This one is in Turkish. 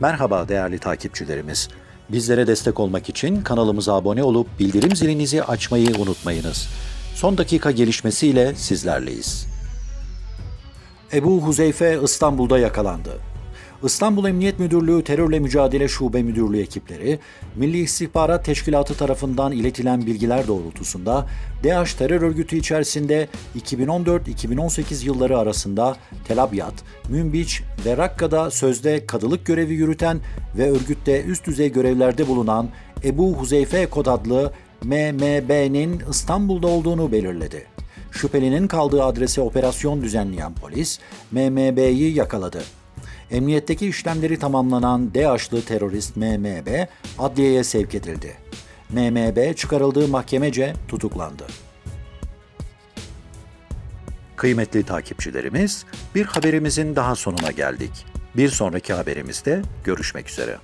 Merhaba değerli takipçilerimiz. Bizlere destek olmak için kanalımıza abone olup bildirim zilinizi açmayı unutmayınız. Son dakika gelişmesiyle sizlerleyiz. Ebu Huzeyfe İstanbul'da yakalandı. İstanbul Emniyet Müdürlüğü Terörle Mücadele Şube Müdürlüğü ekipleri, Milli İstihbarat Teşkilatı tarafından iletilen bilgiler doğrultusunda DAEŞ terör örgütü içerisinde 2014-2018 yılları arasında Tel Abyad, Münbiç ve Rakka'da sözde kadılık görevi yürüten ve örgütte üst düzey görevlerde bulunan Ebu Huzeyfe Kod adlı MMB'nin İstanbul'da olduğunu belirledi. Şüphelinin kaldığı adrese operasyon düzenleyen polis, MMB'yi yakaladı. Emniyetteki işlemleri tamamlanan DAEŞ'lı terörist MMB adliyeye sevk edildi. MMB çıkarıldığı mahkemece tutuklandı. Kıymetli takipçilerimiz, bir haberimizin daha sonuna geldik. Bir sonraki haberimizde görüşmek üzere.